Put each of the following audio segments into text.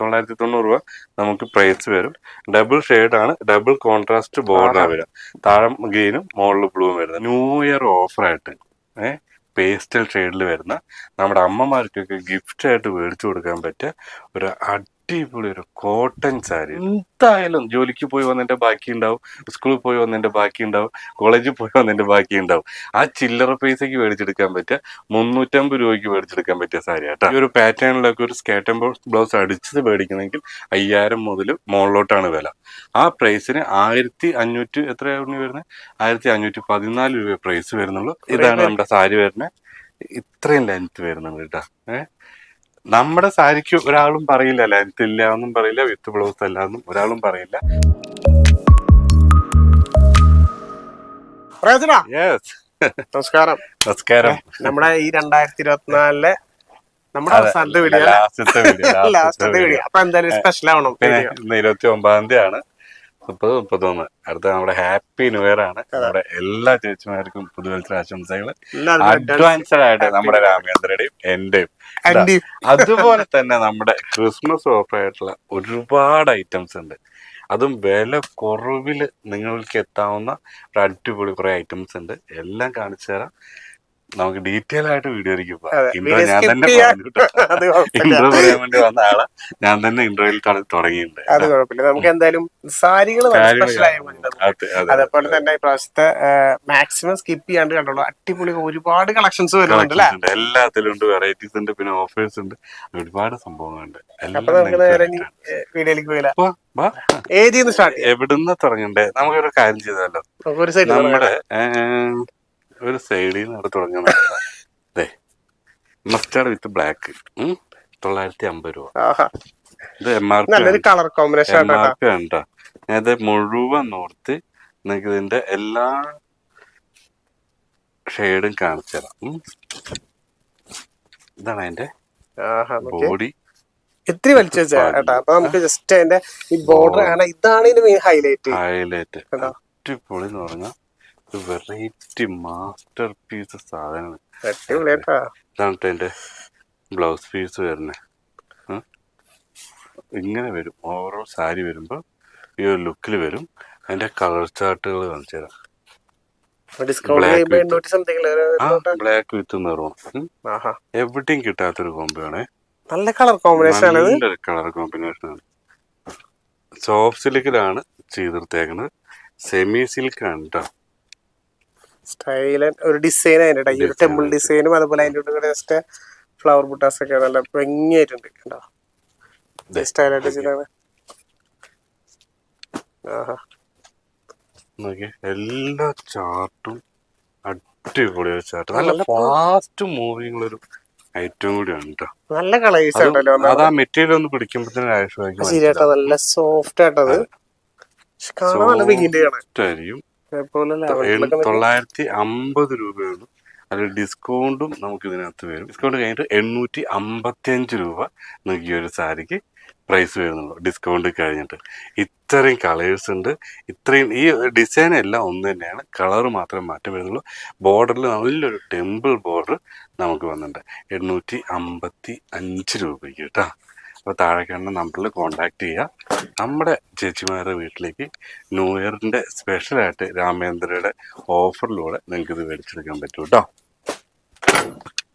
തൊള്ളായിരത്തി തൊണ്ണൂറ് രൂപ നമുക്ക് പ്രൈസ് വരും. ഡബിൾ ഷെയ്ഡ് ആണ്. ഡബിൾ കോൺട്രാസ്റ്റ് ബോർഡാണ് വരിക. താഴെ ഗ്രീനും മുകളിൽ ബ്ലൂവും വരുന്നത് ന്യൂ ഇയർ ഓഫറായിട്ട് ഏഹ് പേസ്റ്റൽ ഷെയ്ഡിൽ വരുന്ന നമ്മുടെ അമ്മമാർക്കൊക്കെ ഗിഫ്റ്റ് ആയിട്ട് മേടിച്ചു കൊടുക്കാൻ പറ്റിയ ഒരു അടിപൊളി ഒരു കോട്ടൺ സാരി. എന്തായാലും ജോലിക്ക് പോയി വന്നതിന്റെ ബാക്കി ഉണ്ടാവും സ്കൂളിൽ പോയി വന്നതിന്റെ ബാക്കി ഉണ്ടാവും കോളേജിൽ പോയി വന്നതിന്റെ ബാക്കി ഉണ്ടാവും ആ ചില്ലറ പൈസക്ക് മേടിച്ചെടുക്കാൻ പറ്റിയ മുന്നൂറ്റമ്പത് രൂപയ്ക്ക് മേടിച്ചെടുക്കാൻ പറ്റിയ സാരി ആട്ടോ ഈ ഒരു പാറ്റേണിലൊക്കെ ഒരു സ്കേറ്റൻ ബ്ലൗസ് അടിച്ചത് മേടിക്കണമെങ്കിൽ അയ്യായിരം മുതൽ മുകളിലോട്ടാണ് വില. ആ പ്രൈസിന് ആയിരത്തി അഞ്ഞൂറ്റി എത്രയാണ് വരുന്നത് ആയിരത്തി അഞ്ഞൂറ്റി പതിനാല് രൂപ പ്രൈസ് വരുന്നുള്ളൂ. ഇതാണ് നമ്മുടെ സാരി വരുന്നത്. ഇത്രയും ലെങ്ത് വരുന്നുണ്ട് കേട്ടോ ഏഹ് നമ്മുടെ സാരിക്ക് ഒരാളും പറയില്ല ലെങ്ത് ഇല്ല എന്നും പറയില്ല വിത്ത് ബ്ലൗസ് അല്ല എന്നും ഒരാളും പറയില്ല. യെസ് നമസ്കാരം. നമസ്കാരം. നമ്മുടെ ഈ രണ്ടായിരത്തി ഇരുപത്തിനാലിലെ നമ്മുടെ അവസാനത്തെ വീഡിയോ ലാസ്റ്റത്തെ വീഡിയോ അപ്പൊ എന്തായാലും സ്പെഷ്യൽ ആവണം. ഇരുപത്തി ഒമ്പതാം തീയതി ആണ് മുപ്പത് മുപ്പത്തൊന്ന്. അടുത്ത നമ്മുടെ ഹാപ്പി ന്യൂ ഇയർ ആണ്. നമ്മുടെ എല്ലാ ചേച്ചിമാർക്കും പുതുവത്സര ആശംസകൾ അഡ്വാൻസ്ഡ് ആയിട്ട് നമ്മുടെ രാമേന്ദ്രയുടെയും എന്റെയും. അതുപോലെ തന്നെ നമ്മുടെ ക്രിസ്മസ് ഓഫർ ആയിട്ടുള്ള ഒരുപാട് ഐറ്റംസ് ഉണ്ട്. അതും വില കുറവിൽ നിങ്ങൾക്ക് എത്താവുന്ന ഒരു അടിപൊളി കുറെ ഐറ്റംസ് ഉണ്ട്. എല്ലാം കാണിച്ചു തരാം. നമുക്ക് ഡീറ്റെയിൽ ആയിട്ട് വീഡിയോ ഞാൻ തന്നെ ഇൻട്രോ പറയാൻ വേണ്ടി വന്ന ആളെ. ഞാൻ തന്നെ ഇൻട്രോയിൽ തുടങ്ങിയിട്ടുണ്ട്. അത് കുഴപ്പമില്ല. നമുക്ക് എന്തായാലും സാരികൾ അതേപോലെ തന്നെ ഇപ്രാവശ്യത്തെ മാക്സിമം സ്കിപ്പ് ചെയ്യാണ്ട് കണ്ടോളൂ. അടിപൊളി ഒരുപാട് കളക്ഷൻസ് വരുന്നുണ്ട് എല്ലാത്തിലും ഉണ്ട് വെറൈറ്റീസ് ഉണ്ട് പിന്നെ ഓഫേഴ്സ് ഉണ്ട്. ഒരുപാട് സംഭവങ്ങളുണ്ട്. വീഡിയോയിലേക്ക് പോയില്ല. എവിടുന്ന് തുടങ്ങണ്ടേ? നമുക്കൊരു കാര്യം ചെയ്താലോ. നമ്മുടെ ഒരു സൈഡിൽ നിന്ന് അവിടെ തുടങ്ങുന്ന അതെ മസ്റ്റാർഡ് വിത്ത് ബ്ലാക്ക്. തൊള്ളായിരത്തി അമ്പത് രൂപ. ഇത് M R P colour combination M R P ആണ് ഞാനത് മുഴുവൻ നോർത്ത് നിങ്ങൾക്ക് ഇതിന്റെ എല്ലാ ഷെയ്ഡും കാണിച്ചു തരാം. ഇതാണ് അതിന്റെ. ബോഡി. ഇത്തിരി വലിച്ചു വെച്ചാ അപ്പൊ നമുക്ക് ജസ്റ്റ് അതിന്റെ ഈ ബോർഡർ ആണ് ഇതാണ് ഇതിന്റെ മെയിൻ ഹൈലൈറ്റ് ഹൈലൈറ്റ് അടിപൊളി എന്ന് പറഞ്ഞാൽ വെറൈറ്റി മാസ്റ്റർ പീസ് സാധനമാണ്. ഇതാണ് അതിന്റെ ബ്ലൗസ് പീസ് വരുന്നത് ഇങ്ങനെ വരും. ഓരോ സാരി വരുമ്പോൾ ഈ ഒരു ലുക്കിൽ വരും. അതിന്റെ കളർ ചാർട്ടുകൾ കാണിച്ചു തരാം. ബ്ലാക്ക് വിത്ത് മെറൂൺ ആഹാ. എവിടെയും കിട്ടാത്തൊരു കോമ്പിയാണ് നല്ല കളർ കോമ്പിനേഷൻ ആണ് നല്ലൊരു കളർ കോമ്പിനേഷൻ ആണ്. സോഫ്റ്റ് സിൽക്കിലാണ് ചെയ്തെടുത്തേക്കുന്നത് സെമി സിൽക്ക് ആണ് കേട്ടോ സ്റ്റൈലൻ ഒരു ഡിസൈൻ അതിന്റെ ഈ ഒരു ടെമ്പിൾ ഡിസൈനും അതുപോലെ അതിന്റെ കൂടെ ജസ്റ്റ് ഫ്ലവർ ബുട്ടാസ് ഒക്കെ നല്ല ഭംഗിയായിട്ടുണ്ട് കണ്ടോ? സ്റ്റൈലായിട്ട് ചെയ്താണ് ആഹാ. എല്ലാ ചാർട്ടും അടിപൊളി ഒരു ചാർട്ട് നല്ല ഫാസ്റ്റ് മൂവിങ് ഒരു ഐറ്റം കൂടിയാണ് കേട്ടോ നല്ല കളേഴ്സ് ഉണ്ടല്ലോ. അത് ആ മെറ്റീരിയൽ ഒന്ന് പിടിക്കുമ്പോഴത്തേനും ശരിയാട്ടോ. നല്ല സോഫ്റ്റ് ആയിട്ടത്. കാണാൻ നല്ല ഭംഗിന്റെ കാണാൻ. തൊള്ളായിരത്തി അമ്പത് രൂപയുള്ളൂ അതിൽ ഡിസ്കൗണ്ടും നമുക്ക് ഇതിനകത്ത് വരും. ഡിസ്കൗണ്ട് കഴിഞ്ഞിട്ട് എണ്ണൂറ്റി അമ്പത്തി അഞ്ച് രൂപ നിങ്ങൾക്ക് ഈ ഒരു സാരിക്ക് പ്രൈസ് വരുന്നുള്ളൂ. ഡിസ്കൗണ്ട് കഴിഞ്ഞിട്ട്. ഇത്രയും കളേഴ്സ് ഉണ്ട്. ഇത്രയും ഈ ഡിസൈൻ എല്ലാം ഒന്ന് തന്നെയാണ്. കളർ മാത്രം മാറ്റം വരുന്നുള്ളൂ. ബോർഡറിൽ നല്ലൊരു ടെമ്പിൾ ബോർഡർ നമുക്ക് വന്നിട്ടുണ്ട്. എണ്ണൂറ്റി അമ്പത്തി അഞ്ച് രൂപയ്ക്ക് കേട്ടോ. അപ്പോൾ താഴെ കാണുന്ന നമ്പറിൽ കോൺടാക്റ്റ് ചെയ്യുക. നമ്മുടെ ചേച്ചിമാരുടെ വീട്ടിലേക്ക് ന്യൂ ഇയറിന്റെ സ്പെഷ്യലായിട്ട് രാമേന്ദ്രയുടെ ഓഫറിലൂടെ നിങ്ങൾക്ക് ഇത് മേടിച്ചെടുക്കാൻ പറ്റും കേട്ടോ.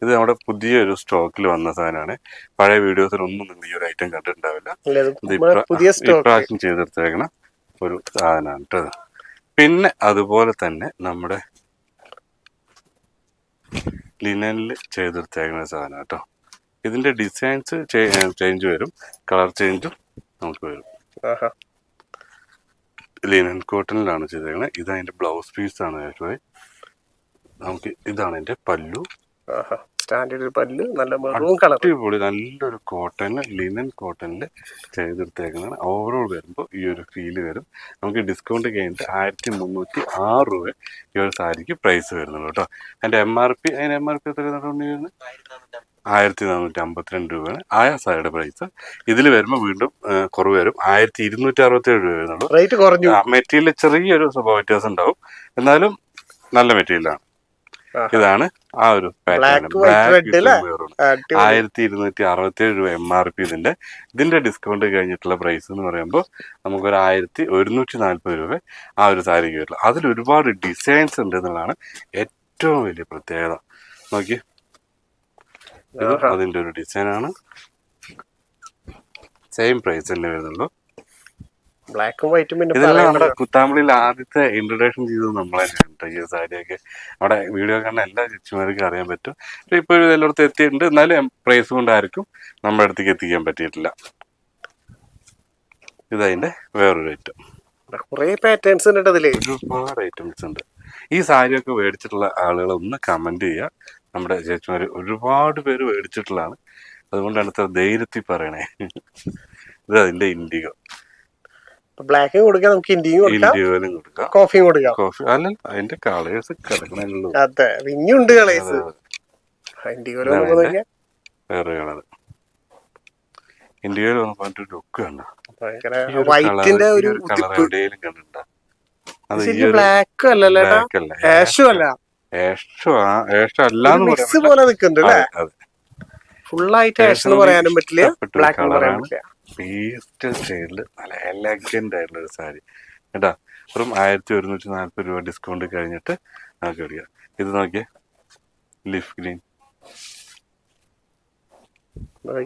ഇത് നമ്മുടെ പുതിയൊരു സ്റ്റോക്കിൽ വന്ന സാധനമാണ്. പഴയ വീഡിയോസിലൊന്നും നിങ്ങൾ ഈ ഒരു ഐറ്റം കണ്ടിട്ടുണ്ടാവില്ല. ഇപ്രാവശ്യം ചെയ്തെടുത്തേക്കണ ഒരു സാധനമാണ് കേട്ടോ പിന്നെ അതുപോലെ തന്നെ നമ്മുടെ ലിനനിൽ ചെയ്തെടുത്തേക്കുന്ന സാധനം കേട്ടോ. ഇതിന്റെ ഡിസൈൻസ് ചേഞ്ച് വരും. കളർ ചേഞ്ചും നമുക്ക് വരും. ലിനൻ കോട്ടണിലാണ് ചെയ്തേക്കുന്നത് ഇത് അതിന്റെ ബ്ലൗസ് പീസ് ആണ് നമുക്ക് ഇതാണ് അതിന്റെ പല്ലു. സ്റ്റാൻഡേർഡ് പല്ല് നല്ല മെറൂൺ കളർ. അടിപൊളി നല്ലൊരു കോട്ടണിൽ ലിനൻ കോട്ടണിൽ ചെയ്തെടുത്തേക്കുന്നതാണ് ഓവറോൾ വരുമ്പോൾ ഈ ഒരു ഫീൽ വരും. നമുക്ക് ഡിസ്കൗണ്ട് കഴിഞ്ഞിട്ട് ആയിരത്തി മുന്നൂറ്റി ആറ് രൂപ ഈ ഒരു സാരിക്ക് പ്രൈസ് വരുന്നുള്ളൂ കേട്ടോ. അതിന്റെ എം ആർ പി അതിന്റെ എം ആർ പി എത്ര വരുന്നത്? ആയിരത്തി നാനൂറ്റി അമ്പത്തിരണ്ട് രൂപയാണ് ആ സാരിയുടെ പ്രൈസ് ഇതിൽ വരുമ്പോൾ വീണ്ടും കുറവ് വരും. ആയിരത്തി ഇരുന്നൂറ്റി അറുപത്തി ഏഴ് രൂപ വരുന്നുള്ളൂ. റേറ്റ് കുറഞ്ഞു. മെറ്റീരിയൽ ചെറിയൊരു സ്വഭാവ വ്യത്യാസം ഉണ്ടാവും. എന്നാലും നല്ല മെറ്റീരിയലാണ് ഇതാണ് ആ ഒരു. ആയിരത്തി ഇരുന്നൂറ്റി അറുപത്തി ഏഴ് രൂപ എം ആർ പി ഇതിന്റെ. ഇതിന്റെ ഡിസ്കൗണ്ട് കഴിഞ്ഞിട്ടുള്ള പ്രൈസ് എന്ന് പറയുമ്പോൾ നമുക്കൊരു ആയിരത്തി ഒരുന്നൂറ്റി നാല്പത് രൂപ ആ ഒരു സാരിക്ക് വരില്ല. അതിൽ ഒരുപാട് ഡിസൈൻസ് ഉണ്ട് എന്നുള്ളതാണ് ഏറ്റവും വലിയ പ്രത്യേകത. നോക്കി ഇത് അതിന്റെ അതിന്റെ ഒരു ഡിസൈനാണ്. സെയിം പ്രൈസ് തന്നെ വരുന്നുള്ളൂ. ബ്ലാക്കും വൈറ്റും പിന്നെ ഇതെല്ലാം നമ്മുടെ കുത്താമ്പളിയിൽ ആദ്യത്തെ ഇൻട്രൊഡക്ഷൻ ചെയ്തത് നമ്മളെ ഈ സാരിയൊക്കെ അവിടെ വീഡിയോ കാണുന്ന എല്ലാ ചേച്ചിമാർക്കും അറിയാൻ പറ്റും. ഇപ്പോൾ എല്ലായിടത്തും എത്തിയിട്ടുണ്ട്. എന്നാലും പ്രൈസ് കൊണ്ടായിരിക്കും നമ്മുടെ അടുത്തേക്ക് എത്തിക്കാൻ പറ്റിയിട്ടില്ല. ഇതതിന്റെ വേറൊരു ഐറ്റം കുറേ പാറ്റേൺസ് ഉണ്ട് അതിൽ ഒരുപാട് ഐറ്റംസ് ഉണ്ട്. ഈ സാരിയൊക്കെ മേടിച്ചിട്ടുള്ള ആളുകൾ ഒന്ന് കമന്റ് ചെയ്യുക നമ്മുടെ ചേച്ചിമാര് ഒരുപാട് പേര് മേടിച്ചിട്ടുള്ളതാണ്. അതുകൊണ്ടാണ് ഇത്ര ധൈര്യത്തിൽ പറയണേ. ഇത് അതിന്റെ ഇൻഡിഗോ. ബ്ലാക്ക് കൊടുക്കാം നമുക്ക് ഇന്ത്യയും കൊടുക്കാം. കൊടുക്കാം. കോഫിയും കൊടുക്കാം. കോഫി അല്ല അതിന്റെ കളേഴ്സ് കിടക്കണല്ലോ അതെ ഇനിയുണ്ട് കളേഴ്സ്. ഇന്ത്യയിലോ ഇതാണ് നോക്കിയാൽ വേറെ കളർ ഇന്ത്യയിൽ വന്നപ്പോ അതിന്റെ ലുക്ക് കണ്ട? വൈറ്റിന്റെ ഒരു കളർ എവിടെയെങ്കിലും കണ്ടിട്ടുണ്ട? ബ്ലാക്ക് അല്ലല്ലോ ഏട്ടാ ആഷും അല്ല. മിക്സ് പോലെ നിൽക്കുന്നുണ്ട് അല്ലേ? ആഷ് എന്ന് പറയാനും പറ്റില്ല. ബ്ലാക്ക് എന്ന് പറയാൻ പറ്റില്ല. പേസ്റ്റൽ ഷെയ്ഡിൽ നല്ല എലഗന്റ് ആയിട്ടുള്ള ഒരു സാരി. കേട്ടാ? വെറും ആയിരത്തി ഒരുന്നൂറ്റി നാല്പത് രൂപ ഡിസ്കൗണ്ട് കഴിഞ്ഞിട്ട് നമുക്ക് എടുക്കാം. ഇത് നോക്കിയേ. ലിഫ് ഗ്രീൻ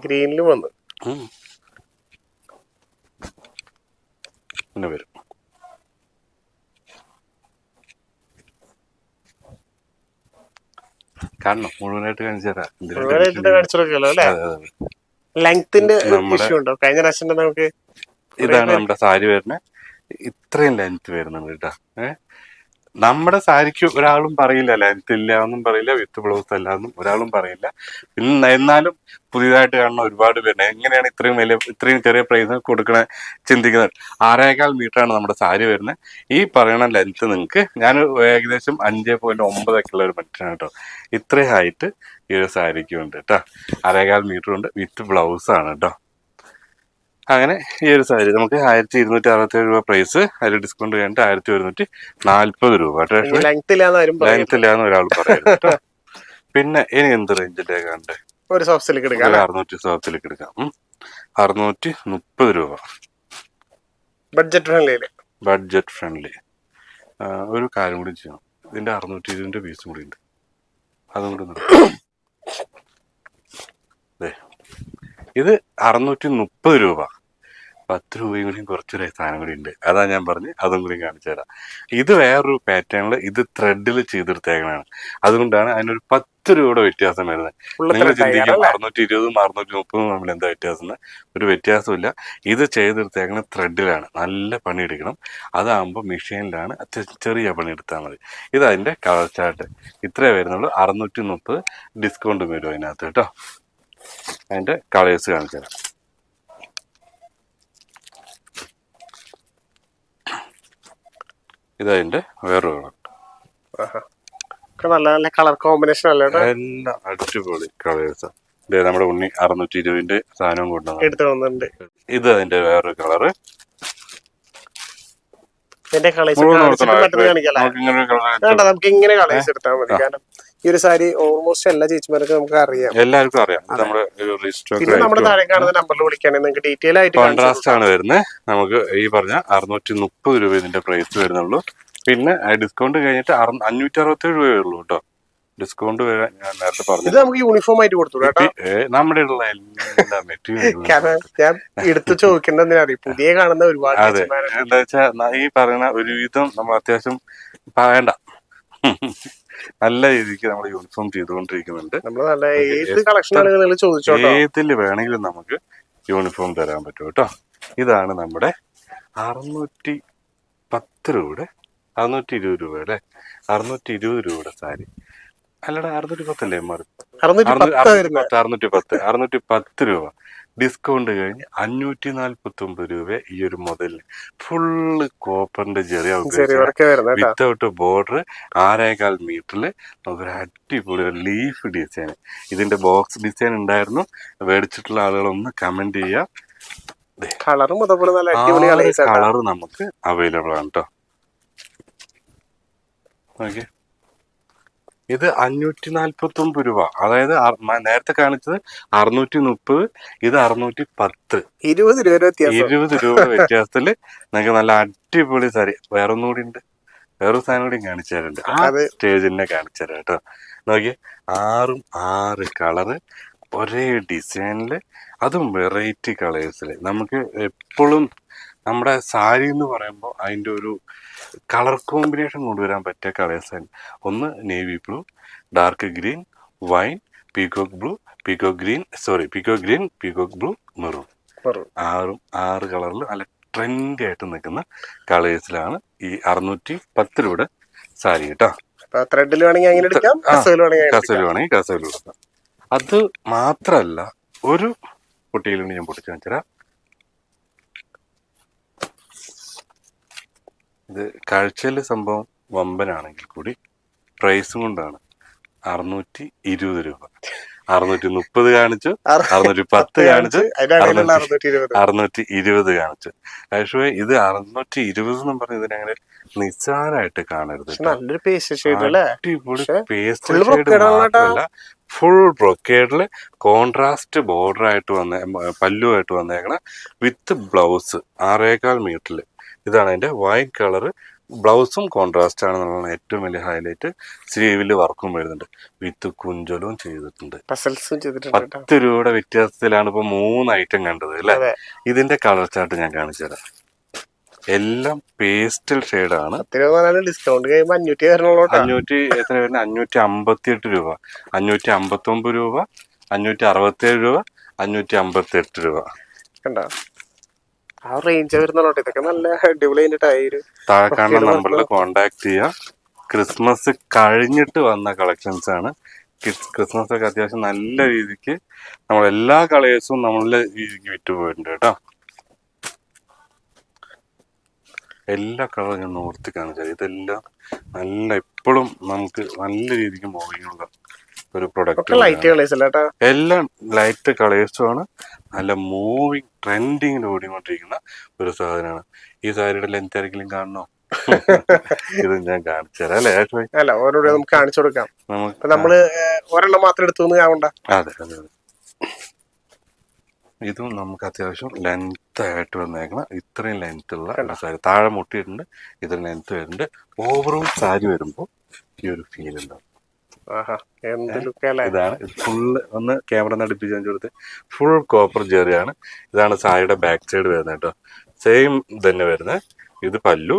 ഗ്രീനിൽ വന്നു. പിന്നെ വരും. കാണണം മുഴുവനായിട്ട് കാണിച്ചു തരാം. എന്തിനാ മുഴുവനായിട്ട് tension? കാണിച്ചു കൊടുക്കല്ലോ അല്ലെ? അതെ, അതെ. ലെങ്ത്തിന്റെ ഇഷ്യൂ ഉണ്ടോ? കഴിഞ്ഞ പ്രാവശ്യം തന്നെ നമുക്ക് ഇതാണ് നമ്മുടെ സാരി വരുന്നത്. ഇത്രയും ലെങ്ത് വരുന്നുണ്ട് കേട്ടോ. ഏഹ് നമ്മുടെ സാരിക്ക് ഒരാളും പറയില്ല ലെങ്ത് ഇല്ല എന്നും പറയില്ല വിത്ത് ബ്ലൗസ് അല്ല എന്നും ഒരാളും പറയില്ല. പിന്നെ എന്നാലും പുതിയതായിട്ട് കാണുന്ന ഒരുപാട് പേരുണ്ട്. എങ്ങനെയാണ് ഇത്രയും വലിയ ഇത്രയും ചെറിയ പ്രൈസ് കൊടുക്കണ ചിന്തിക്കുന്നത്? ആറേകാൽ മീറ്ററാണ് നമ്മുടെ സാരി വരുന്നത്. ഈ പറയുന്ന ലെങ്ത് നിങ്ങൾക്ക് ഞാൻ ഏകദേശം അഞ്ച് പോയിന്റ് ഒമ്പതൊക്കെ ഉള്ള ഒരു മനുഷ്യനാണ് കേട്ടോ. ഇത്രയും ഹൈറ്റ് ഈ ഒരു സാരിക്കും ഉണ്ട് കേട്ടോ. അരേകാൽ മീറ്റർ ഉണ്ട്. വിത്ത് ബ്ലൗസാണ് കേട്ടോ. അങ്ങനെ ഈ ഒരു സാരി നമുക്ക് ആയിരത്തി ഇരുന്നൂറ്റി അറുപത്തി ഏഴ് രൂപ പ്രൈസ് അതിൽ ഡിസ്കൗണ്ട് കഴിഞ്ഞിട്ട് ആയിരത്തി ഒരുന്നൂറ്റി നാല്പത് രൂപ ലെങ്ത്തിലാന്ന് ഒരാൾ കേട്ടോ. പിന്നെ ഇനി എന്ത് റേഞ്ചിന്റെ കണ്ട് ഒരു സോഫ്റ്റ്സിലേക്ക് എടുക്കാം അറുന്നൂറ്റി സോഫ്റ്റ്സിലേക്ക് എടുക്കാം. അറുന്നൂറ്റി മുപ്പത് രൂപ. ബഡ്ജറ്റ് ഫ്രണ്ട്ലി ബഡ്ജറ്റ് ഫ്രണ്ട്ലി ഒരു കാര്യം കൂടി ചെയ്യണം. ഇതിന്റെ അറുന്നൂറ്റി ഇരുപതിന്റെ പീസും കൂടി ഉണ്ട്. അതും കൂടി. ഇത് അറുന്നൂറ്റി മുപ്പത് രൂപ. പത്ത് രൂപയും കൂടി കുറച്ചൊരു സാധനം കൂടി ഉണ്ട്. അതാ ഞാൻ പറഞ്ഞ് അതും കൂടി കാണിച്ചു തരാം. ഇത് വേറൊരു പാറ്റേണിൽ ഇത് ത്രെഡിൽ ചെയ്തെടുത്തേക്കണാണ് അതുകൊണ്ടാണ് അതിനൊരു പത്ത് രൂപയുടെ വ്യത്യാസം വരുന്നത്. നിങ്ങൾ ചിന്തിക്കും അറുന്നൂറ്റി ഇരുപതും അറുന്നൂറ്റി മുപ്പതും തമ്മിൽ എന്താ വ്യത്യാസം? ഒരു വ്യത്യാസമില്ല ഇത് ചെയ്തെടുത്തേക്കണ ത്രെഡിലാണ് നല്ല പണിയെടുക്കണം. അതാകുമ്പോൾ മെഷീനിലാണ് അത്യാവശ്യം ചെറിയ പണി എടുത്താൽ മതി. ഇത് അതിന്റെ കളർ ചാർട്ട് ഇത്രേ വരുന്നുള്ളൂ. അറുന്നൂറ്റി മുപ്പത് ഡിസ്കൗണ്ട് വരും അതിനകത്ത് കേട്ടോ. അതിന്റെ കളേഴ്സ് കാണിച്ചു തരാം. ഇതതിന്റെ വേറൊരു കളർ. നല്ല നല്ല കളർ കോമ്പിനേഷൻ അല്ലേ? എല്ലാം അടിപൊളി കളേഴ്സ്. നമ്മുടെ ഉണ്ണി അറുന്നൂറ്റി ഇരുപതിന്റെ സാധനവും കൊണ്ടുവന്നു. എടുത്തു വന്നിട്ടുണ്ട് ഇത് അതിന്റെ വേറൊരു കളറ്. നമുക്ക് ഇങ്ങനെ കളേഴ്സ് എടുത്താൽ മതി. കാരണം ഈ ഒരു സാരി ഓൾമോസ്റ്റ് എല്ലാ ചേച്ചിമാർക്കും നമുക്ക് അറിയാം. എല്ലാവർക്കും അറിയാം. നമ്മുടെ പിന്നെ നമ്മുടെ താഴെ കാണുന്ന നമ്പറിൽ വിളിക്കുകയാണെങ്കിൽ നിങ്ങൾക്ക് ഡീറ്റെയിൽ ആയിട്ട് കോൺട്രാസ്റ്റ് ആണ് വരുന്നത് നമുക്ക് ഈ പറഞ്ഞ അറുന്നൂറ്റി മുപ്പത് രൂപ ഇതിന്റെ പ്രൈസ് വരുന്നുള്ളൂ. പിന്നെ ഡിസ്കൗണ്ട് കഴിഞ്ഞിട്ട് അഞ്ഞൂറ്റി അറുപത്തി ഏഴ് രൂപയേ ഉള്ളൂ കേട്ടോ. ഡിസ്കൗണ്ട് വരാൻ ഞാൻ നേരത്തെ പറഞ്ഞു ഇത് നമുക്ക് യൂണിഫോം ആയിട്ട് കൊടുത്തു നമ്മുടെ ഉള്ള എല്ലാ മെറ്റീരിയലും എടുത്തു ചോദിക്കേണ്ടതിനെ പുതിയ കാണുന്ന ഒരുപാട് അതെ. എന്താ വെച്ചാ ഈ പറയുന്ന ഒരുവിധം നമ്മൾ അത്യാവശ്യം പറയണ്ട. നല്ല രീതിക്ക് നമ്മൾ യൂണിഫോം ചെയ്തുകൊണ്ടിരിക്കുന്നുണ്ട്. നമ്മൾ നല്ല ഏത് കളക്ഷൻ ആണ് നിങ്ങൾ ചോദിച്ചോട്ടോ? ഏതിൽ വേണമെങ്കിലും നമുക്ക് യൂണിഫോം തരാൻ പറ്റും കേട്ടോ. ഇതാണ് നമ്മുടെ അറുന്നൂറ്റി പത്ത് രൂപയുടെ അറുന്നൂറ്റി ഇരുപത് രൂപയുടെ അറുന്നൂറ്റി ഇരുപത് രൂപയുടെ സാരി. അല്ലടാ അറുന്നൂറ്റി പത്തല്ലേ മാറി അറുന്നൂറ്റി പത്ത് അറുന്നൂറ്റി പത്ത് രൂപ. ഡിസ്കൗണ്ട് കഴിഞ്ഞ് അഞ്ഞൂറ്റി നാല്പത്തി ഒമ്പത് രൂപ ഈ ഒരു മുതലിന് ഫുള്ള് കോപ്പറിന്റെ ചെറിയ വിത്തൗട്ട് ബോർഡർ ആറേകാൽ മീറ്ററിൽ നമുക്കൊരു അടിപൊളി ഒരു ലീഫ് ഡിസൈൻ ഇതിന്റെ ബോക്സ് ഡിസൈൻ ഉണ്ടായിരുന്നു. മേടിച്ചിട്ടുള്ള ആളുകളൊന്ന് കമന്റ് ചെയ്യാം. കളറും അതേപോലെ നല്ല അടിപൊളി കളർ നമുക്ക് അവൈലബിൾ ആണ് കേട്ടോ ഓക്കെ ഇത് അഞ്ഞൂറ്റി നാല്പത്തി ഒമ്പത് രൂപ അതായത് നേരത്തെ കാണിച്ചത് അറുന്നൂറ്റി മുപ്പത് ഇത് അറുന്നൂറ്റി പത്ത് ഇരുപത് രൂപ ഇരുപത് രൂപ വ്യത്യാസത്തിൽ നിങ്ങൾക്ക് നല്ല അടിപൊളി സാരി. വേറെ ഒന്നുകൂടി ഉണ്ട്. വേറൊരു സാധനം കൂടി കാണിച്ചു തരുന്നുണ്ട് ആ സ്റ്റേജിനെ കാണിച്ചു തരാം കേട്ടോ. നോക്കിയേ ആറും ആറ് കളറ് ഒരേ ഡിസൈനിൽ അതും വെറൈറ്റി കളേഴ്സിൽ നമുക്ക് എപ്പോഴും നമ്മുടെ സാരി എന്ന് പറയുമ്പോൾ അതിന്റെ ഒരു കളർ കോമ്പിനേഷൻ കൊണ്ടുവരാൻ പറ്റിയ കളേഴ്സ് ഒന്ന് navy blue dark green wine peacock blue peacock green sorry peacock green peacock blue maroon. വെറും. ആറും ആറ് കളറിൽ നല്ല ട്രെൻഡി ആയിട്ട് നിൽക്കുന്ന കളേഴ്സിലാണ് ഈ അറുന്നൂറ്റി പത്ത് രൂപയുടെ സാരി കേട്ടോ. ത്രെഡിൽ വേണമെങ്കിൽ അങ്ങനെ എടുക്കാം കസവിൽ വേണമെങ്കിൽ അത് മാത്രല്ല ഒരു കുട്ടിയിലുണ്ട് ഞാൻ പൊട്ടിച്ചു കാണിച്ചുതരാം. ഇത് കാഴ്ചയിൽ സംഭവം വമ്പനാണെങ്കിൽ കൂടി പ്രൈസും കൊണ്ടാണ്. അറുന്നൂറ്റി ഇരുപത് രൂപ. അറുന്നൂറ്റി മുപ്പത് കാണിച്ചു അറു- അറുന്നൂറ്റി പത്ത് കാണിച്ചു അറുന്നൂറ്റി ഇരുപത്. കാണിച്ചു. പക്ഷേ ഇത് അറുന്നൂറ്റി ഇരുപത് എന്ന് പറഞ്ഞ ഇതിനങ്ങനെ നിസ്സാരമായിട്ട് കാണരുത് നല്ലൊരു പേസ്റ്റ് പേസ്റ്റ്. മാത്രമല്ല ഫുൾ ബ്രൊക്കേഡിൽ കോൺട്രാസ്റ്റ് ബോർഡർ ആയിട്ട് വന്ന പല്ലുമായിട്ട് വന്നേക്കണ വിത്ത് ബ്ലൗസ് ആറേകാൽ മീറ്ററിൽ ഇതാണ് അതിന്റെ വൈറ്റ് കളർ ബ്ലൗസും കോൺട്രാസ്റ്റ് ആണ് ആണെന്നുള്ളതാണ് ഏറ്റവും വലിയ ഹൈലൈറ്റ് സ്ലീവിൽ വർക്കും വരുന്നുണ്ട്. വിത്ത് കുഞ്ചലും ചെയ്തിട്ടുണ്ട്. പത്ത് രൂപയുടെ വ്യത്യാസത്തിലാണ് ഇപ്പൊ മൂന്ന് ഐറ്റം കണ്ടത് അല്ലെ? ഇതിന്റെ കളർ ചാർട്ട് ഞാൻ കാണിച്ചു തരാം. എല്ലാം പേസ്റ്റൽ ഷെയ്ഡാണ് ആണ്. ഡിസ്കൗണ്ട് അഞ്ഞൂറ്റി. അഞ്ഞൂറ്റി എത്ര വരുന്നത് അഞ്ഞൂറ്റി അമ്പത്തി എട്ട് രൂപ അഞ്ഞൂറ്റി അമ്പത്തി ഒമ്പത് രൂപ. അഞ്ഞൂറ്റി അറുപത്തി ഏഴ് രൂപ അഞ്ഞൂറ്റി അമ്പത്തി എട്ട് രൂപ. കണ്ടോ? ആ റേഞ്ച് വരുന്നുള്ളൂ ഇതൊക്കെ നല്ല അടിപൊളി ടൈര് താഴെ കാണുന്ന നമ്പറിൽ കോണ്ടാക്ട് ചെയ്യുക ക്രിസ്മസ് കഴിഞ്ഞിട്ട് വന്ന കളക്ഷൻസ് ആണ്. ക്രിസ്- ക്രിസ്മസ് ഒക്കെ അത്യാവശ്യം നല്ല രീതിക്ക് നമ്മൾ എല്ലാ കളേഴ്സും നമ്മളെ രീതിക്ക് വിറ്റ് പോയിട്ടുണ്ട് കേട്ടോ. എല്ലാ കളറും ഞാൻ നോർത്തി കാണിച്ചത് ഇതെല്ലാം നല്ല എപ്പോഴും നമുക്ക് നല്ല രീതിക്ക് മൂവിങ് ഉള്ള ഒരു പ്രൊഡക്റ്റ് ലൈറ്റ് കളേഴ്സ് എല്ലാം ലൈറ്റ് കളേഴ്സും ആണ്. നല്ല മൂവിങ് ട്രെൻഡിങ്ങിൽ ഓടിക്കൊണ്ടിരിക്കുന്ന ഒരു സാധനമാണ്. ഈ സാരിയുടെ ലെങ്ത് ആരെങ്കിലും കാണണോ ഇത് ഞാൻ കാണിച്ചു തരാം അല്ലേ അല്ല ഓരോരോ നമുക്ക് കാണിച്ചു കൊടുക്കാം. നമ്മൾ ഒരെണ്ണം മാത്രം എടുത്തു കാണണ്ട? അതെ അതെ അതെ. ഇതും നമുക്ക് അത്യാവശ്യം ലെങ്ത് ആയിട്ട് വന്നേക്കണം. ഇത്രയും ലെങ്ത് ഉള്ള സാരി. താഴെ മുട്ടിയിട്ടുണ്ട് ഇത്രയും ലെങ്ത് വരുന്നുണ്ട്. ഓവറോൾ സാരി വരുമ്പോൾ ഈ ഒരു ഫീൽ ഉണ്ടാവും ഇതാണ്. ഫുള്ള് ഒന്ന് ക്യാമറ നടിപ്പിച്ച് കാണിച്ചു കൊടുത്ത്. ഫുൾ കോപ്പർ ജെറിയാണ്. ഇതാണ് സാരിയുടെ ബാക്ക് സൈഡ് വരുന്നത് കേട്ടോ. സെയിം തന്നെ വരുന്നത്. ഇത് പല്ലു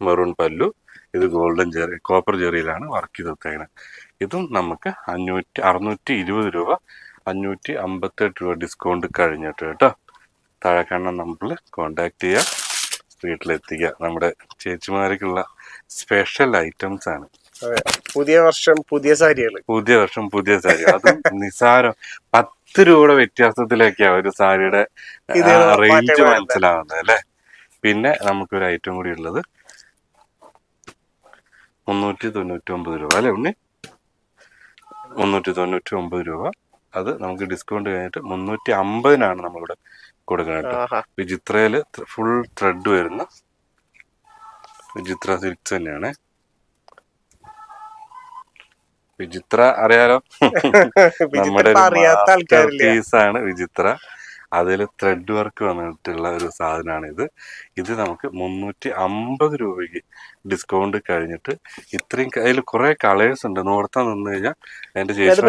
മെറൂൺ പല്ലു ഇത് ഗോൾഡൻ ജെറി കോപ്പർ ജെറിയിലാണ് വർക്ക് ചെയ്ത് തേങ്ങ ഇതും നമുക്ക് അഞ്ഞൂറ്റി അറുന്നൂറ്റി ഇരുപത് രൂപ അഞ്ഞൂറ്റി അമ്പത്തെട്ട് രൂപ ഡിസ്കൗണ്ട് കഴിഞ്ഞിട്ട് കേട്ടോ. താഴെ കാണുന്ന നമ്പറിൽ കോണ്ടാക്ട് ചെയ്യുക വീട്ടിലെത്തിക്കുക നമ്മുടെ ചേച്ചിമാർക്കുള്ള സ്പെഷ്യൽ ഐറ്റംസ് ആണ്. പുതിയ വർഷം പുതിയ സാരികൾ. പുതിയ വർഷം പുതിയ സാരി. അത് നിസാരം. പത്ത് രൂപയുടെ വ്യത്യാസത്തിലേക്കാ ഒരു സാരിയുടെ റേഞ്ച്. മനസ്സിലാവുന്നത് അല്ലെ? പിന്നെ നമുക്കൊരു ഐറ്റം കൂടി ഉള്ളത്. മുന്നൂറ്റി തൊണ്ണൂറ്റി ഒമ്പത് രൂപ അല്ലെ ഉണ്ണി? മുന്നൂറ്റി തൊണ്ണൂറ്റി ഒമ്പത് രൂപ. അത് നമുക്ക് ഡിസ്കൗണ്ട് കഴിഞ്ഞിട്ട് മുന്നൂറ്റി അമ്പതിനാണ് നമ്മളിവിടെ കൊടുക്കുന്നത് വിചിത്രയിൽ ഫുൾ ത്രെഡ് വരുന്ന വിചിത്ര സിൽക്സ് തന്നെയാണ്. വിചിത്ര അറിയാലോ? നമ്മുടെ അറിയാത്ത ആണ് വിചിത്ര. അതിൽ ത്രെഡ് വർക്ക് വന്നിട്ടുള്ള ഒരു സാധനമാണ് ഇത്. ഇത് നമുക്ക് മുന്നൂറ്റി അമ്പത് രൂപയ്ക്ക് ഡിസ്കൗണ്ട് കഴിഞ്ഞിട്ട് ഇത്രയും അതിൽ കുറെ കളേഴ്സ് ഉണ്ട്. നോർത്താൻ നിന്ന് കഴിഞ്ഞാൽ എന്റെ ചേച്ചി.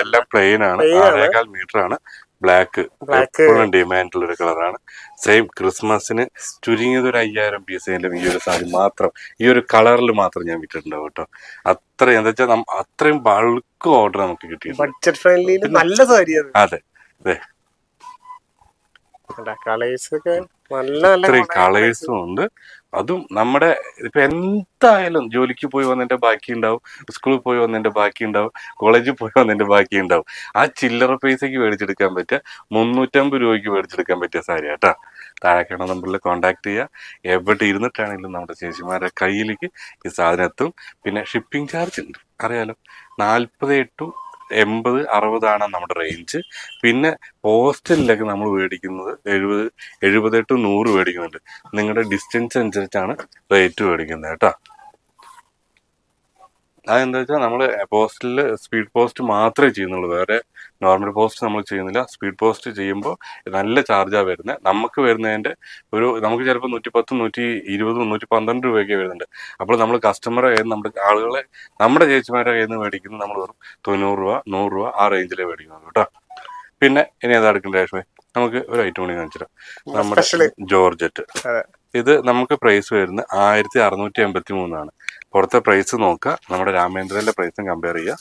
എല്ലാം പ്ലെയിൻ ആണ്. ആറേകാൽ മീറ്റർ ആണ്. ബ്ലാക്ക്. എപ്പോഴും ഡിമാൻഡ് ഒരു കളറാണ് സെയിം ക്രിസ്മസിന് ചുരുങ്ങിയത് ഒരു അയ്യായിരം പീസ് ഈ ഒരു സാരി മാത്രം ഈ ഒരു കളറിൽ മാത്രം ഞാൻ വിട്ടിട്ടുണ്ടാവും കേട്ടോ. അത്ര എന്താ വെച്ചാൽ അത്രയും ബൾക്ക് ഓർഡർ നമുക്ക് കിട്ടിയിട്ടുണ്ട്. നല്ല സാരി അത്. അതെ കളേഴ്സ് ഒക്കെ നല്ല കളേഴ്സും ഉണ്ട്. അതും നമ്മുടെ ഇപ്പൊ എന്തായാലും ജോലിക്ക് പോയി വന്നതിന്റെ ബാക്കി ഉണ്ടാവും സ്കൂളിൽ പോയി വന്നതിന്റെ ബാക്കി ഉണ്ടാവും കോളേജിൽ പോയി വന്നതിന്റെ ബാക്കി ഉണ്ടാവും ആ ചില്ലറ പൈസക്ക് മേടിച്ചെടുക്കാൻ പറ്റിയ മുന്നൂറ്റമ്പത് രൂപയ്ക്ക് മേടിച്ചെടുക്കാൻ പറ്റിയ സാരി കേട്ടാ കാണുന്ന നമ്പറിൽ കോൺടാക്ട് ചെയ്യുക എവിടെ ഇരുന്നിട്ടാണെങ്കിലും നമ്മുടെ ചേച്ചിമാരുടെ കയ്യിലേക്ക് ഈ സാധനം എത്തും. പിന്നെ ഷിപ്പിംഗ് ചാർജ് ഉണ്ട്. അറിയാലോ? നാൽപ്പത് ടു എൺപത് അറുപതാണ് നമ്മുടെ റേഞ്ച് പിന്നെ പോസ്റ്റലിലൊക്കെ നമ്മൾ മേടിക്കുന്നത് എഴുപത് എഴുപത് ടു നൂറ് മേടിക്കുന്നുണ്ട്. നിങ്ങളുടെ ഡിസ്റ്റൻസ് അനുസരിച്ചാണ് റേറ്റ് മേടിക്കുന്നത് കേട്ടോ. അതെന്താ വെച്ചാൽ നമ്മൾ പോസ്റ്റിൽ സ്പീഡ് പോസ്റ്റ് മാത്രമേ ചെയ്യുന്നുള്ളൂ. വേറെ നോർമൽ പോസ്റ്റ് നമ്മൾ ചെയ്യുന്നില്ല. സ്പീഡ് പോസ്റ്റ് ചെയ്യുമ്പോൾ നല്ല ചാർജാണ് വരുന്നത് നമുക്ക് വരുന്നതിന്റെ ഒരു നമുക്ക് ചിലപ്പോൾ നൂറ്റി പത്ത് നൂറ്റി ഇരുപത് നൂറ്റി പന്ത്രണ്ട് രൂപയൊക്കെ വരുന്നുണ്ട്. അപ്പോൾ നമ്മൾ കസ്റ്റമറെ കയ്യിൽ നമ്മുടെ ആളുകളെ നമ്മുടെ ചേച്ചിമാരുടെ കയ്യിൽ നിന്ന് മേടിക്കുന്നത് നമ്മൾ വെറും തൊണ്ണൂറ് രൂപ നൂറ് രൂപ ആ റേഞ്ചിലേ മേടിക്കുന്നത് കേട്ടോ. പിന്നെ ഇനി ഏതാ എടുക്കേണ്ട രേഷ്മേ? നമുക്ക് ഒരു ഐറ്റം കൂടി കാണിച്ചിട്ട് നമ്മുടെ ജോർജറ്റ്. ഇത് നമുക്ക് പ്രൈസ് വരുന്നത് ആയിരത്തി അറുന്നൂറ്റി എൺപത്തി മൂന്നാണ് പുറത്തെ പ്രൈസ് നോക്കുക. നമ്മുടെ രാമേന്ദ്രന്റെ പ്രൈസും കമ്പയർ ചെയ്യുക.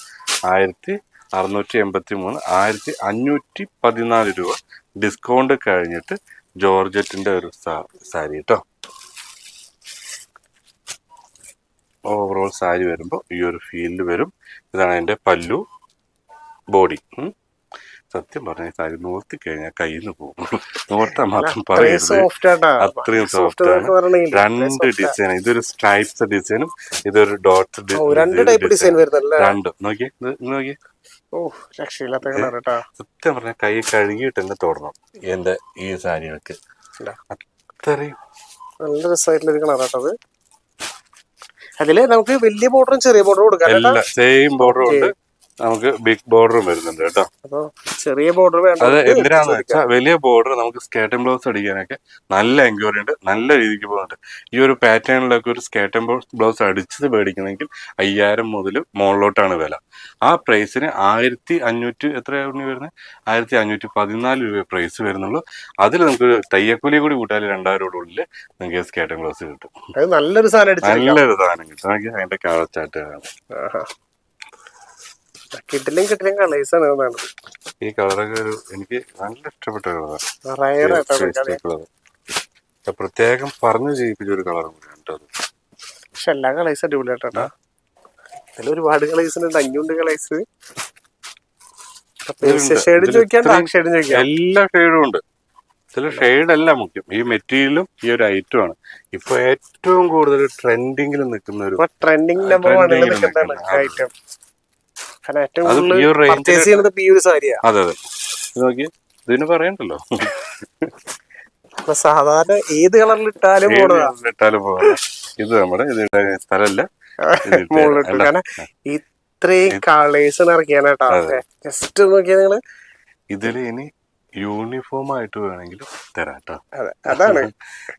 ആയിരത്തി അറുന്നൂറ്റി എൺപത്തി മൂന്ന് ആയിരത്തി അഞ്ഞൂറ്റി പതിനാല് രൂപ ഡിസ്കൗണ്ട് കഴിഞ്ഞിട്ട് ജോർജറ്റിന്റെ ഒരു സാരി കേട്ടോ ഓവറോൾ സാരി വരുമ്പോൾ ഈ ഒരു ഫീൽഡ് വരും. ഇതാണ് അതിന്റെ പല്ലു ബോഡി സത്യം പറഞ്ഞ കാര്യം നോർത്തി കഴിഞ്ഞാൽ കയ്യിൽ നിന്ന് പോകും നോർത്താൽ മാത്രം പറയരുത്. അത്രയും സോഫ്റ്റ് ആണ്. രണ്ട് ഡിസൈൻ ഇതൊരു സ്ട്രൈപ്സ് ഡിസൈനും ഇതൊരു ഡോട്ട്സ് ടൈപ്പ് ഡിസൈൻ രണ്ടും നോക്കിയേ നോക്കിയേ. ഓ രക്ഷയില്ലാത്ത സത്യം പറഞ്ഞ കൈ കഴുകിയിട്ട് തന്നെ തുടങ്ങും എന്റെ ഈ സാരികൾക്ക്. അത്രയും. നല്ല രസമായിട്ടുള്ള അതിൽ നമുക്ക് വലിയ ബോർഡറും ചെറിയ ബോർഡറും കൊടുക്കാം സെയിം ബോർഡറും ഉണ്ട്. നമുക്ക് ബിഗ് ബോർഡറും വരുന്നുണ്ട് കേട്ടോ. അപ്പൊ ചെറിയ ബോർഡർ വേണ്ട. അത് എന്തിനാന്ന് വെച്ചാൽ വലിയ ബോർഡർ നമുക്ക് സ്കേട്ടൻ ബ്ലൗസ് അടിക്കാനൊക്കെ നല്ല എൻക്വയറി ഉണ്ട് നല്ല രീതിക്ക് പോകുന്നുണ്ട്. ഈ ഒരു പാറ്റേണിലൊക്കെ ഒരു സ്കേട്ടൻ ബ്ലൗസ് അടിച്ചത് മേടിക്കണമെങ്കിൽ അയ്യായിരം മുതൽ മുകളിലോട്ടാണ് വില. ആ പ്രൈസിന് ആയിരത്തി അഞ്ഞൂറ്റി എത്രയാണ് വരുന്നത്? ആയിരത്തി അഞ്ഞൂറ്റി പതിനാല് രൂപ പ്രൈസ് വരുന്നുള്ളൂ. അതിൽ നമുക്ക് തയ്യക്കൂലി കൂടി കൂട്ടാൽ രണ്ടായിരം ഉള്ളിൽ നിങ്ങൾക്ക് സ്കേട്ടൻ ബ്ലൗസ് കിട്ടും. നല്ലൊരു സാധനം നല്ലൊരു സാധനം കിട്ടും. അതിന്റെ കാളച്ചാട്ട് കിട്ടിലും കിട്ടിലും കളേഴ്സ് ആണ് എന്നാണ് ഈ കളറൊക്കെ ഒരു എനിക്ക് നല്ല ഇഷ്ടപ്പെട്ട കളറാണ് പ്രത്യേകം പറഞ്ഞു ചെയ്യിപ്പിച്ച ഒരു കളറും കൂടിയാണ് പക്ഷെ എല്ലാ കളേഴ്സ് അടിപൊളിയായിട്ടാ ഇതിൽ ഒരുപാട് കളേഴ്സ് ഉണ്ട്. അഞ്ഞൂണ്ട് കളേഴ്സ് ഇതിലുണ്ട്. ഷെയ്ഡ് ചോദിക്കാൻ ഡാർക്ക് ഷെയ്ഡ് ചോദിക്കാം. എല്ലാ ഷെയ്ഡും ഉണ്ട്. ചില ഷെയ്ഡ് അല്ല മുഖ്യം. ഈ മെറ്റീരിയലും ഈ ഒരു ഐറ്റം ആണ്. ഇപ്പൊ ഏറ്റവും കൂടുതൽ ട്രെൻഡിങ്ങിൽ നിൽക്കുന്ന ഒരു ട്രെൻഡിംഗ് ട്രെൻഡിങ് നമ്പർ ഐറ്റം കാരണം ഏറ്റവും അത് ഈ കൂടുതൽ ഒരു range പർച്ചേസ് ചെയ്യുന്നത് ഇപ്പൊ ഈ ഒരു സാരിയാ. അതെ അതെ. ഇത് നോക്കി ഇതിന് പറയണ്ടല്ലോ. സാധാരണ ഏത് കളറിൽ ഇട്ടാലും ഇട്ടാലും ഇത് നമ്മുടെ ഇത് സ്ഥലമല്ല. മുകളിലിട്ട് കാരണം ഇത്രയും കളേഴ്സ് ഇറക്കിയാണ് കേട്ടോ. ജസ്റ്റ് നോക്കിയാൽ നിങ്ങൾ ഇതിൽ ഇനി യൂണിഫോം ആയിട്ട് വേണമെങ്കിലും തരാം കേട്ടോ. അതെ അതാണ്.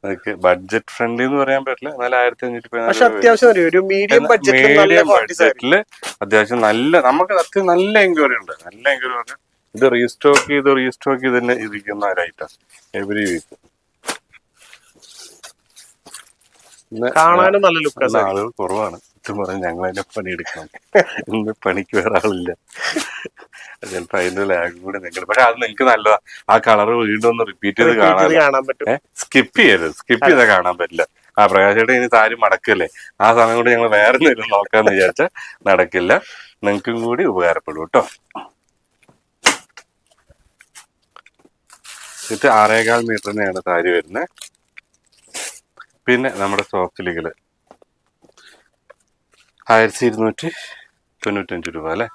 അതൊക്കെ ബഡ്ജറ്റ് ഫ്രണ്ട്ലി എന്ന് പറയാൻ പറ്റില്ല. എന്നാലും ആയിരത്തി അഞ്ഞൂറ്റി അത്യാവശ്യം ഒരു- മീഡിയം ബഡ്ജറ്റിൽ അത്യാവശ്യം നല്ല നമുക്ക് അത്യാവശ്യം നല്ല എൻക്വയറി ഉണ്ട്. നല്ല എൻക്വയറി പറഞ്ഞാൽ ഇത് റീസ്റ്റോക്ക് ചെയ്ത് റീസ്റ്റോക്ക് ചെയ്ത് തന്നെ ഇരിക്കുന്ന ഒരു ഐറ്റം എവറി വീക്ക് കാണാനും നല്ല ലുക്കാണ് ആളുകൾ കുറവാണ്. സത്യം പറഞ്ഞാൽ ഞങ്ങൾ അതിന്റെ പണിയെടുക്കണം ഇന്ന് പണിക്ക് വേറെ ആളില്ല. ചിലപ്പോ അതിന്റെ ലാഗ് കൂടെ നിങ്ങൾ പക്ഷെ അത് നിങ്ങൾക്ക് നല്ലതാ. ആ കളർ വീണ്ടും ഒന്ന് റിപ്പീറ്റ് ചെയ്ത് കാണാൻ പറ്റും. സ്കിപ്പ് ചെയ്യരുത്. സ്കിപ്പ് ചെയ്താൽ കാണാൻ പറ്റില്ല. ആ പ്രകാശേട്ടൻ ഇനി താരി മടക്കല്ലേ? ആ സമയം കൂടി ഞങ്ങൾ വേറെ എന്തെങ്കിലും നോക്കാന്ന് വിചാരിച്ച നടക്കില്ല. നിങ്ങൾക്കും കൂടി ഉപകാരപ്പെടും കേട്ടോ. ഇത് ആറേകാൽ മീറ്ററിനെയാണ് താരി വരുന്നത്. പിന്നെ നമ്മുടെ സോഫ്റ്റ് ലീഗിൽ ആയിരത്തി ഇരുന്നൂറ്റി തൊണ്ണൂറ്റഞ്ച് രൂപ അല്ലേ?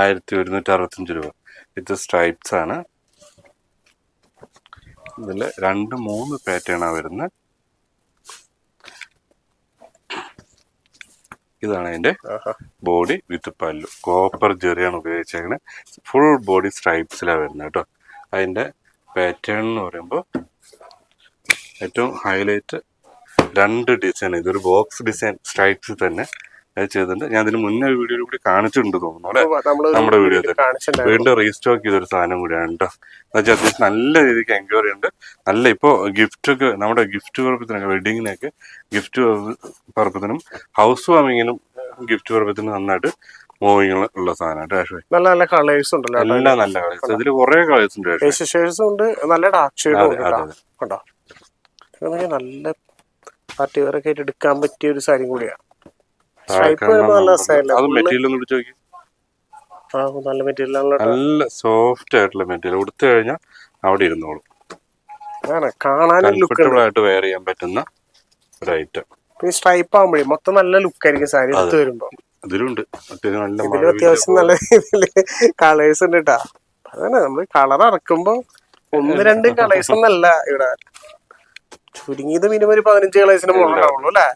ആയിരത്തി ഒരുന്നൂറ്റി അറുപത്തഞ്ച് രൂപ. ഇത് സ്ട്രൈപ്സ് ആണ്. ഇതിൽ രണ്ട് മൂന്ന് പാറ്റേൺ ആണ് വരുന്നത് ഇതാണ് അതിന്റെ ബോഡി വിത്ത് പല്ലു. കോപ്പർ ജെറിയാണ് ഉപയോഗിച്ചേക്കുന്നത് ഫുൾ ബോഡി സ്ട്രൈപ്സിലാണ് വരുന്നത് കേട്ടോ അതിന്റെ പാറ്റേൺ എന്ന് പറയുമ്പോൾ ഏറ്റവും ഹൈലൈറ്റ് രണ്ട് ഡിസൈൻ ഇതൊരു ബോക്സ് ഡിസൈൻ സ്ട്രൈപ്സ് തന്നെ. അത് ചെയ്തിട്ടുണ്ട്. ഞാൻ ഇതിന് മുന്നേ ഒരു വീഡിയോ കൂടി കാണിച്ചിട്ടുണ്ട് തോന്നുന്നു അല്ലെ? നമ്മുടെ വീഡിയോ വീണ്ടും റീസ്റ്റോക്ക് ചെയ്തൊരു സാധനം കൂടിയാണ് കേട്ടോ എന്നുവെച്ചാൽ അത്യാവശ്യം നല്ല രീതിക്ക് എൻക്വയറി ഉണ്ട്. നല്ല ഇപ്പോൾ ഗിഫ്റ്റ് ഒക്കെ നമ്മുടെ ഗിഫ്റ്റ് പർപ്പത്തിനൊക്കെ വെഡിങ്ങിനൊക്കെ ഗിഫ്റ്റ് പർപ്പത്തിനും ഹൗസ് വാമിങ്ങിനും ഗിഫ്റ്റ് പർപ്പത്തിനും നന്നായിട്ട് മൂവിങ് ഉള്ള സാധനമാണ് നല്ല നല്ല കളേഴ്സ് ഉണ്ടല്ലോ. എല്ലാം നല്ല കളേഴ്സ് ഇതിൽ കുറെ കളേഴ്സ് ഉണ്ട് ഉണ്ട് നല്ല ഡാർക്ക് ഷെയ്ഡ് നല്ല പാർട്ടി വെയർ ആയിട്ട് എടുക്കാൻ പറ്റിയ ഒരു സാധനം കൂടിയാ സ്ട്രൈപ്പ് നല്ല അത് മെറ്റീരിയൽ ഒന്ന് പിടിച്ച് നോക്കി നല്ല മെറ്റീരിയൽ നല്ല സോഫ്റ്റ് ആയിട്ടുള്ള മെറ്റീരിയൽ. ഉടുത്തു കഴിഞ്ഞാൽ അവിടെ ഇരുന്നോളും. കാണാനും ആയിട്ട് വെയർ ചെയ്യാൻ പറ്റുന്ന ഒരു ഐറ്റം ഈ സ്ട്രൈപ്പ് ആകുമ്പോഴേ മൊത്തം നല്ല ലുക്ക് ആയിരിക്കും സാരി എടുത്ത് വരുമ്പോ. ഇതിലുണ്ട് ഇതിലും അത്യാവശ്യം നല്ല രീതിയിൽ കളേഴ്സ് ഉണ്ട് കേട്ടാ നമ്മൾ കളർ ഇറക്കുമ്പോ ഒന്ന് രണ്ട് കളേഴ്സ് ഒന്നല്ല ഇവിടെ. ചുരുങ്ങിയത് മിനിമം ഒരു പതിനഞ്ച് കളേഴ്സിന് മുകളിലാവുള്ളൂ അല്ലേ?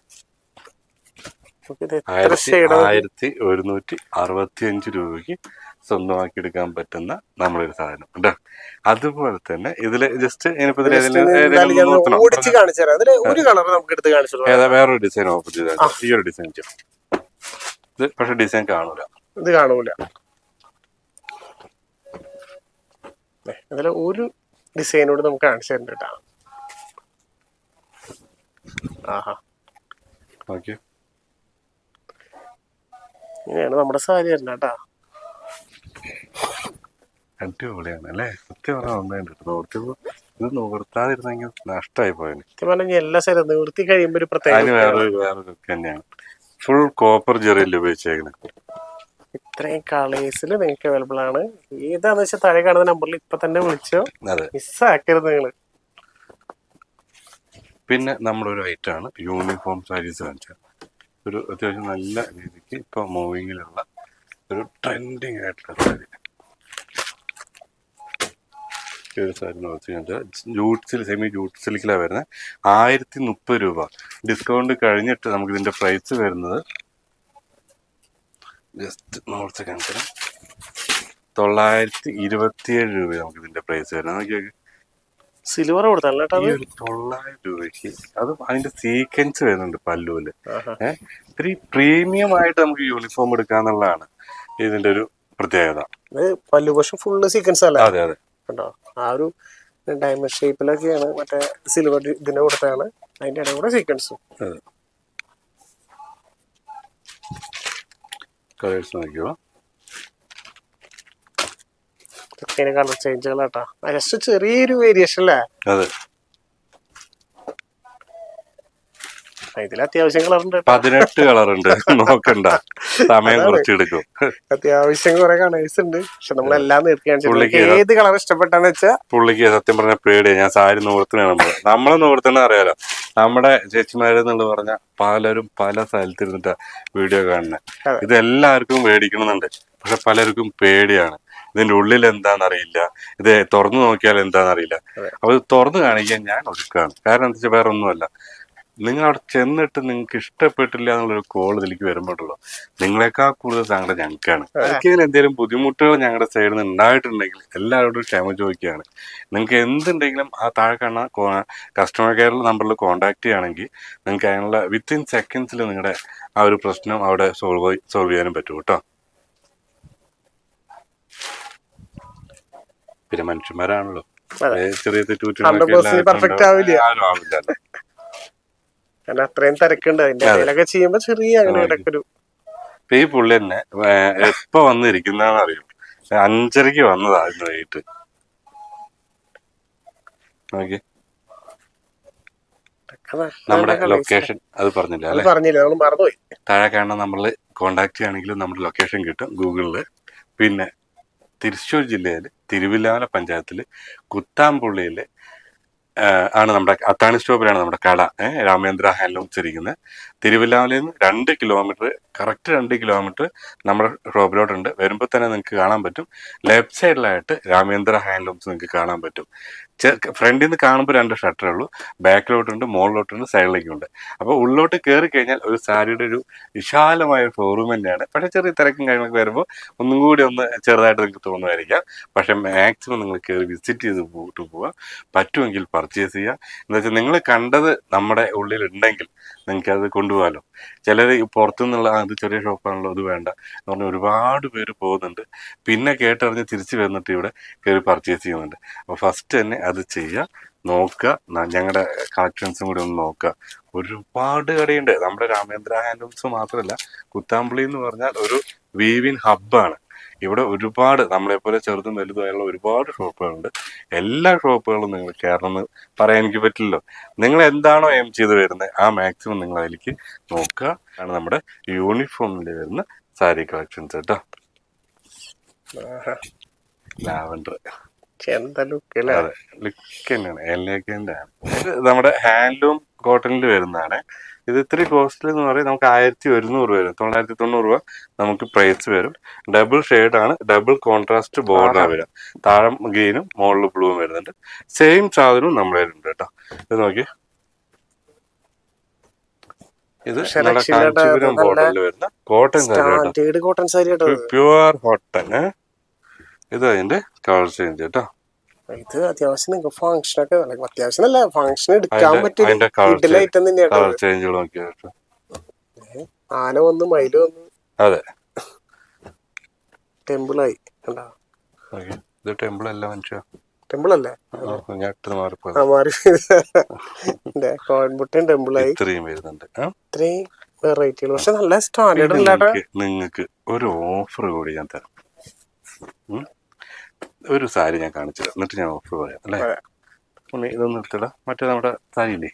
ആയിരത്തി ഒരുന്നൂറ്റി അറുപത്തി അഞ്ച് രൂപയ്ക്ക് സ്വന്തമാക്കി എടുക്കാൻ പറ്റുന്ന നമ്മളൊരു സാധനം കേട്ടോ. അതുപോലെ തന്നെ ഇതിൽ ജസ്റ്റ് ഇനിയിപ്പോ. ഏതാ വേറൊരു ഡിസൈൻ ഓപ്പൺ ചെയ്താൽ ഈ ഒരു ഡിസൈൻ ചെയ്യാം. ഇത് പക്ഷെ ഡിസൈൻ കാണൂല. ഇത് കാണൂല. ഒരു ഡിസൈനോട് നമുക്ക് കാണിച്ചു തരുന്നുണ്ട് ആഹാ. ഓക്കെ ഇങ്ങനെയാണ് നമ്മുടെ സാരി വരുന്നത് കേട്ടാ. അടിപൊളിയാണ് അല്ലേ? സത്യം പറഞ്ഞാൽ നന്നായിട്ട് നോർത്തിയപ്പോ ഇത് നോർത്താതിരുന്നെങ്കിൽ നഷ്ടമായി പോയത് സത്യം പറഞ്ഞാൽ എല്ലാ സ്ഥലം നിവൃത്തി കഴിയുമ്പോൾ ഒരു പ്രത്യേക അതിന് വേറൊരു വേറൊരു തന്നെയാണ്. ഫുൾ കോപ്പർ ജെറിയിൽ ഉപയോഗിച്ചേക്കുന്നത് ഇത്രയും കളേഴ്സിൽ നിങ്ങൾക്ക് അവൈലബിൾ ആണ്. ഏതാന്ന് വെച്ചാൽ താഴെ കാണുന്ന നമ്പറിൽ ഇപ്പൊ തന്നെ വിളിച്ചോ. മിസ്സാക്കരുത് നിങ്ങൾ. പിന്നെ നമ്മളൊരു ഒരു ഐറ്റം ആണ് യൂണിഫോം സാരീസ് കാണിച്ചത് ഒരു അത്യാവശ്യം നല്ല രീതിക്ക് ഇപ്പൊ മൂവിങ്ങിലുള്ള ഒരു ട്രെൻഡിങ് ആയിട്ടുള്ള സാരി. ഒരു സാരി നോക്കി ജൂട്ട് സിൽ സെമി ജൂട്ട് സിൽക്കിലാണ് വരുന്നത് ആയിരത്തി മുപ്പത് രൂപ. ഡിസ്കൗണ്ട് കഴിഞ്ഞിട്ട് നമുക്ക് ഇതിന്റെ പ്രൈസ് വരുന്നത് ജസ്റ്റ് നോർത്ത് കാണിച്ചാൽ തൊള്ളായിരത്തി ഇരുപത്തിയേഴ് രൂപ നമുക്ക് ഇതിന്റെ പ്രൈസ് വരുന്നത്. നോക്കിയൊക്കെ സിൽവർ കൊടുത്തല്ല തൊള്ളായിരം രൂപയ്ക്ക് അത് അതിന്റെ സീക്വൻസ് വരുന്നുണ്ട് പല്ലുവിൽ. ഏഹ് ഇത്തിരി പ്രീമിയം ആയിട്ട് നമുക്ക് യൂണിഫോം എടുക്കാന്നുള്ളതാണ് ഇതിന്റെ ഒരു പ്രത്യേകത. പല്ലു പക്ഷെ ഫുള്ള് സീക്വൻസ് അല്ല? അതെ അതെ. കണ്ടോ? ആ ഒരു ഡയമണ്ട് ഷേപ്പിലൊക്കെയാണ് മറ്റേ സിൽവർ ഇതിന്റെ കൊടുത്താണ് അതിന്റെ ഇടയിൽ കൂടെ സീക്വൻസും കളേഴ്സ് നോക്കിയോ ഇതൊക്കെയാണ് കളർ ചേഞ്ചുകളാട്ടാ ജസ്റ്റ് ചെറിയൊരു വേരിയേഷൻ അല്ലേ ഇതിൽ അത്യാവശ്യം കളർ ഉണ്ട്. പതിനെട്ട് കളർ ഉണ്ട്. നോക്കണ്ട. സമയം കുറച്ചെടുക്കും. അത്യാവശ്യം കുറെ കളേഴ്സ് ഉണ്ട്. പക്ഷെ നിർത്തി ഏത് കളർ ഇഷ്ടപ്പെട്ടാന്ന് വെച്ചാ പുള്ളിക്ക് സത്യം പറഞ്ഞ പേടിയാ. ഞാൻ സാരി നൂർത്തിനാണ് നമ്മൾ. നമ്മളെ നൂർത്തണ അറിയാലോ. നമ്മുടെ ചേച്ചിമാരെന്നുള്ള പറഞ്ഞ പലരും പല സ്ഥലത്തിരുന്നിട്ടാ വീഡിയോ കാണുന്നത്. ഇത് എല്ലാവർക്കും മേടിക്കണമെന്നുണ്ട് പക്ഷെ പലർക്കും പേടിയാണ്. ഇതിന്റെ ഉള്ളിൽ എന്താണെന്ന് അറിയില്ല ഇത് തുറന്നു നോക്കിയാൽ എന്താണെന്ന് അറിയില്ല അപ്പൊ ഇത് തുറന്നു കാണിക്കാൻ ഞാൻ ഒരുക്കാണ്. കാരണം എന്താ വെച്ചാൽ വേറെ ഒന്നുമല്ല. നിങ്ങൾ അവിടെ ചെന്നിട്ട് നിങ്ങൾക്ക് ഇഷ്ടപ്പെട്ടില്ല എന്നുള്ളൊരു കോൾ ഇതിലേക്ക് വരുമ്പോഴുള്ളൂ. നിങ്ങളെക്കാൾ കൂടുതൽ സങ്കടം ഞങ്ങൾക്കാണ്. ആർക്കെങ്കിലും എന്തെങ്കിലും ബുദ്ധിമുട്ടുകൾ ഞങ്ങളുടെ സൈഡിൽ നിന്ന് ഉണ്ടായിട്ടുണ്ടെങ്കിൽ എല്ലാവരോടും ക്ഷമ ചോദിക്കുകയാണ്. നിങ്ങൾക്ക് എന്തുണ്ടെങ്കിലും ആ താഴെ കാണുന്ന കസ്റ്റമർ കെയർ നമ്പറിൽ കോൺടാക്ട് ചെയ്യുകയാണെങ്കിൽ നിങ്ങൾക്ക് അതിനുള്ള വിത്തിൻ സെക്കൻഡ്സിൽ നിങ്ങളുടെ ആ ഒരു പ്രശ്നം അവിടെ സോൾവ് സോൾവ് ചെയ്യാനും പറ്റും കേട്ടോ. പിന്നെ മനുഷ്യന്മാരാണല്ലോ. ചെറിയ 100% perfect ആവില്ല. ആവില്ല കാരണം അത്രയും തിരക്കുണ്ട്. അതിന്റെ ഇടയിലൊക്കെ ചെയ്യുമ്പോ ചെറിയ അങ്ങനെ ഈ പുള്ളി തന്നെ എപ്പോ വന്നിരിക്കുന്നതെന്ന് അറിയും അഞ്ചരക്ക് വന്നതാ ഇന്ന് വൈകിട്ട്. നോക്കി നമ്മുടെ ലൊക്കേഷൻ അത് പറഞ്ഞില്ല അല്ലെ? പറഞ്ഞില്ല? നമ്മൾ മറന്നുപോയി. താഴെ കാണുന്ന നമ്മൾ കോണ്ടാക്ട് ചെയ്യുകയാണെങ്കിൽ നമ്മുടെ ലൊക്കേഷൻ കിട്ടും ഗൂഗിളിൽ പിന്നെ തൃശ്ശൂർ ജില്ലയിൽ തിരുവില്ലാമല പഞ്ചായത്തിൽ കുത്താമ്പുള്ളിയിൽ ആണ് നമ്മുടെ അത്താണി സ്റ്റോപ്പിലാണ് നമ്മുടെ കട. രാമേന്ദ്ര ഹാൻഡ്ലൂംസ് ഇരിക്കുന്നത് തിരുവില്ലാമലയിൽ നിന്ന് രണ്ട് കിലോമീറ്റർ കറക്റ്റ് രണ്ട് കിലോമീറ്റർ നമ്മുടെ ഷോപ്പിലോട്ടുണ്ട് വരുമ്പോൾ തന്നെ നിങ്ങൾക്ക് കാണാൻ പറ്റും. ലെഫ്റ്റ് സൈഡിലായിട്ട് രാമേന്ദ്ര ഹാൻഡ്ലൂംസ് നിങ്ങൾക്ക് കാണാൻ പറ്റും. ഫ്രണ്ടിൽ നിന്ന് കാണുമ്പോൾ രണ്ട് ഷട്ടറേ ഉള്ളൂ. ബാക്കിലോട്ടുണ്ട് മുകളിലോട്ടുണ്ട് സൈഡിലേക്കുണ്ട്. അപ്പോൾ ഉള്ളിലോട്ട് കയറി കഴിഞ്ഞാൽ ഒരു സാരിയുടെ ഒരു വിശാലമായ ഷോറൂം തന്നെയാണ് പക്ഷേ ചെറിയ തിരക്കും കാര്യങ്ങളൊക്കെ വരുമ്പോൾ ഒന്നും കൂടി ഒന്ന് ചെറുതായിട്ട് നിങ്ങൾക്ക് തോന്നുമായിരിക്കാം. പക്ഷേ മാക്സിമം നിങ്ങൾ കയറി വിസിറ്റ് ചെയ്ത് പോയിട്ട് പോവുക പറ്റുമെങ്കിൽ പർച്ചേസ് ചെയ്യുക എന്താ വെച്ചാൽ നിങ്ങൾ കണ്ടത് നമ്മുടെ ഉള്ളിൽ ഉണ്ടെങ്കിൽ നിങ്ങൾക്ക് അത് കൊണ്ടുപോകാമല്ലോ ചിലർ പുറത്തുനിന്നുള്ള അത് ചെറിയ ഷോപ്പാണല്ലോ അത് വേണ്ട എന്ന് പറഞ്ഞ് ഒരുപാട് പേര് പോകുന്നുണ്ട്. പിന്നെ കേട്ടറിഞ്ഞ് തിരിച്ചു വന്നിട്ട് ഇവിടെ കയറി പർച്ചേസ് ചെയ്യുന്നുണ്ട്. അപ്പോൾ ഫസ്റ്റ് തന്നെ അത് ചെയ്യുക നോക്കുക ഞങ്ങളുടെ കളക്ഷൻസും കൂടി ഒന്ന് നോക്കുക ഒരുപാട് കടയുണ്ട്. നമ്മുടെ രാമേന്ദ്ര ഹാൻഡ്ലൂംസ് മാത്രമല്ല കുത്താമ്പളി എന്ന് പറഞ്ഞാൽ ഒരു വീവിൻ ഹബ്ബാണ് ഇവിടെ ഒരുപാട് നമ്മളെപ്പോലെ ചെറുതും വലുതുമായുള്ള ഒരുപാട് ഷോപ്പുകളുണ്ട്. എല്ലാ ഷോപ്പുകളും നിങ്ങൾ കയറണം എന്ന് പറയാൻ എനിക്ക് പറ്റില്ലല്ലോ. നിങ്ങൾ എന്താണോ എം ചെയ്ത് വരുന്നത് ആ മാക്സിമം നിങ്ങൾ അതിലേക്ക് നോക്കുക ആണ് നമ്മുടെ യൂണിഫോമിൽ വരുന്ന സാരി കളക്ഷൻസ് കേട്ടോ. ലാവൻഡർ ലുക്ക് തന്നെയാണ്. എല്ലേക്കിന്റെ നമ്മുടെ ഹാൻഡ്ലൂം കോട്ടണിൽ വരുന്നതാണ്. ഇത് ഇത്തിരി കോസ്റ്റ്ലി എന്ന് പറയും. നമുക്ക് ആയിരത്തി ഒരുന്നൂറ് വരും. തൊള്ളായിരത്തി തൊണ്ണൂറ് രൂപ നമുക്ക് പ്രൈസ് വരും. ഡബിൾ ഷെയ്ഡ് ആണ്. ഡബിൾ കോൺട്രാസ്റ്റ് ബോർഡാണ് വരിക താഴെ ഗ്രീനും മുകളിൽ ബ്ലൂവും വരുന്നുണ്ട്. സെയിം സാധനവും നമ്മുടെ ഉണ്ട് കേട്ടോ. ഇത് നോക്കി ഇത് കാഞ്ചീപുരം ബോർഡറിൽ വരുന്ന കോട്ടൺ സാരി കേട്ടോ. കോട്ടൺ സാരി പ്യുവർ കോട്ടൺ ഇത് അതിന്റെ കളർ ചേഞ്ച് കേട്ടോ ഇത് അത്യാവശ്യം നിങ്ങൾക്ക് ഫംഗ്ഷൻ ഒക്കെ അത്യാവശ്യം അല്ല ഫംഗ്ഷൻ എടുക്കാൻ പറ്റും പറ്റിയ കളർ നോക്കിയാ ആന വന്ന് മയിൽ വന്ന്. അതെ. ടെമ്പിൾ ആയി. ഇത് ടെമ്പിൾ അല്ല മനുഷ്യ. ടെമ്പിൾ അല്ലേ? മാറി. കോയമ്പുട്ടൻ ടെമ്പിളായി ഇത്രയും വരുന്നുണ്ട്? ഇത്രയും വെറൈറ്റികൾ പക്ഷെ നല്ല സ്റ്റാൻഡേർഡ് നിങ്ങൾക്ക് ഒരു ഓഫർ കൂടി ഞാൻ തരാം? ഒരു സാരി ഞാൻ കാണിച്ചു എന്നിട്ട് ഞാൻ ഓഫർ പറയാം അല്ലേ. ഉണ്ണി, ഇതൊന്നും എടുത്തിടാം മറ്റേ നമ്മുടെ സാരിയില്ലേ?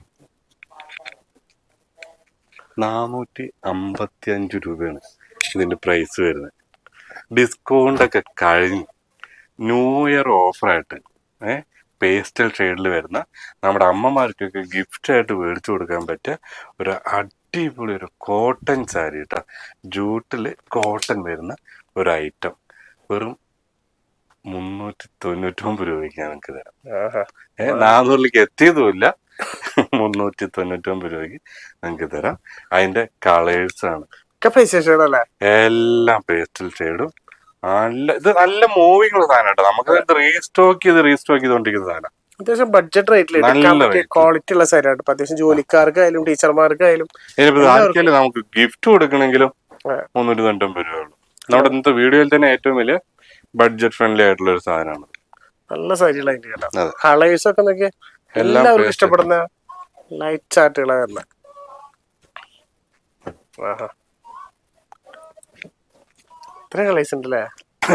നാനൂറ്റി അമ്പത്തി അഞ്ച് രൂപയാണ് ഇതിന്റെ പ്രൈസ് വരുന്നത്. ഡിസ്കൗണ്ട് ഒക്കെ കഴിഞ്ഞ് ന്യൂ ഇയർ ഓഫറായിട്ട് ഏ പേസ്റ്റൽ ഷെയ്ഡിൽ വരുന്ന നമ്മുടെ അമ്മമാർക്കൊക്കെ ഗിഫ്റ്റ് ആയിട്ട് മേടിച്ചു കൊടുക്കാൻ പറ്റിയ ഒരു അടിപൊളി ഒരു കോട്ടൺ സാരി കേട്ടോ ജൂട്ടിൽ കോട്ടൺ വരുന്ന ഒരു ഐറ്റം വെറും മുന്നൂറ്റി തൊണ്ണൂറ്റൊമ്പത് രൂപയ്ക്ക് ഞാൻ നിങ്ങൾക്ക് തരാം ഏഹ് നാനൂറിലേക്ക് എത്തിയതുമില്ല. മുന്നൂറ്റി തൊണ്ണൂറ്റൊമ്പത് രൂപയ്ക്ക് നിങ്ങൾക്ക് തരാം. അതിന്റെ കളേഴ്സ് ആണ്. എല്ലാം പേസ്റ്റൽ ഷെയ്ഡും നല്ല ഇത് നല്ല മൂവിങ് ഉള്ള സാധനം കേട്ടോ. നമുക്ക് ഇത് റീസ്റ്റോക്ക് ചെയ്ത് റീസ്റ്റോക്ക് ചെയ്തോണ്ടിരിക്കുന്ന സാധനം. അത്യാവശ്യം ബഡ്ജറ്റ് റേറ്റിൽ. ക്വാളിറ്റി ഉള്ള സാധനം അത്യാവശ്യം ജോലിക്കാർക്കായാലും ടീച്ചർമാർക്കായാലും. ടീച്ചർമാർക്ക് ആർക്കെങ്കിലും നമുക്ക് ഗിഫ്റ്റ് കൊടുക്കണമെങ്കിലും. മുന്നൂറ്റി തൊണ്ണൂറ്റൊമ്പത് രൂപ നമ്മുടെ ഇന്നത്തെ വീഡിയോയിൽ തന്നെ ഏറ്റവും വലിയ ബഡ്ജറ്റ് ഫ്രണ്ട്ലി ആയിട്ടുള്ള ഒരു സാധനമാണ്. നല്ല സാരികളായിട്ട് കേട്ടോ. കളേഴ്സ് ഒക്കെ നോക്കിയാ എല്ലാവർക്കും ഇഷ്ടപ്പെടുന്ന ലൈറ്റ് ചാർട്ടുകളാ ആഹാ. ഇത്ര കളേഴ്സ് ഉണ്ടല്ലേ?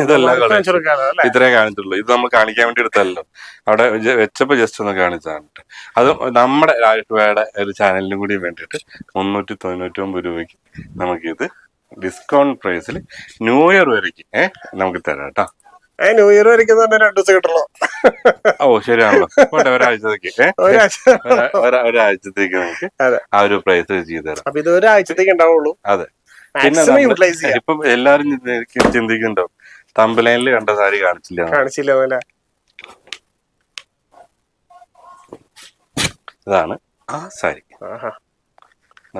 ഇതെല്ലാം നമുക്ക് colours. കാണിച്ചു കൊടുക്കാലോ അല്ലേ? ഇത്രേ കാണിച്ചുള്ളൂ ഇത് നമ്മൾ കാണിക്കാൻ വേണ്ടി എടുത്തല്ലോ. അവിടെ വെച്ചപ്പോ ജസ്റ്റ് ഒന്ന് കാണിച്ചതാണ്. അത് നമ്മുടെ രാജുവേടെ ഒരു ചാനലിനും കൂടി വേണ്ടിട്ട് മുന്നൂറ്റി തൊണ്ണൂറ്റി ഒമ്പത് രൂപയ്ക്ക് നമുക്കിത് ഡിസ്കൗണ്ട് പ്രൈസിൽ ന്യൂ ഇയർ വരയ്ക്ക് ഏഹ് നമുക്ക് തരാം കേട്ടോ. ഏ ന്യൂ ഇയർ വരയ്ക്കുന്ന തന്നെ രണ്ടു ദിവസം കിട്ടണോ. ഓ ശരിയാണല്ലോ. പോട്ടെ ഒരാഴ്ചത്തേക്ക്. ഒരാഴ്ചത്തേക്ക് നമുക്ക് ആ ഒരു പ്രൈസ് ചെയ്ത് തരാം. അപ്പൊ ഇത് ഒരാഴ്ചത്തേക്ക് ഉണ്ടാവുള്ളൂ. അതെ. പിന്നെ ഇപ്പം എല്ലാരും ചിന്തി- ചിന്തിക്കുന്നുണ്ടോ തമ്പലൈനിൽ കണ്ട സാരി കാണിച്ചില്ല. കാണിച്ചില്ല ഇതാണ് ആ സാരി.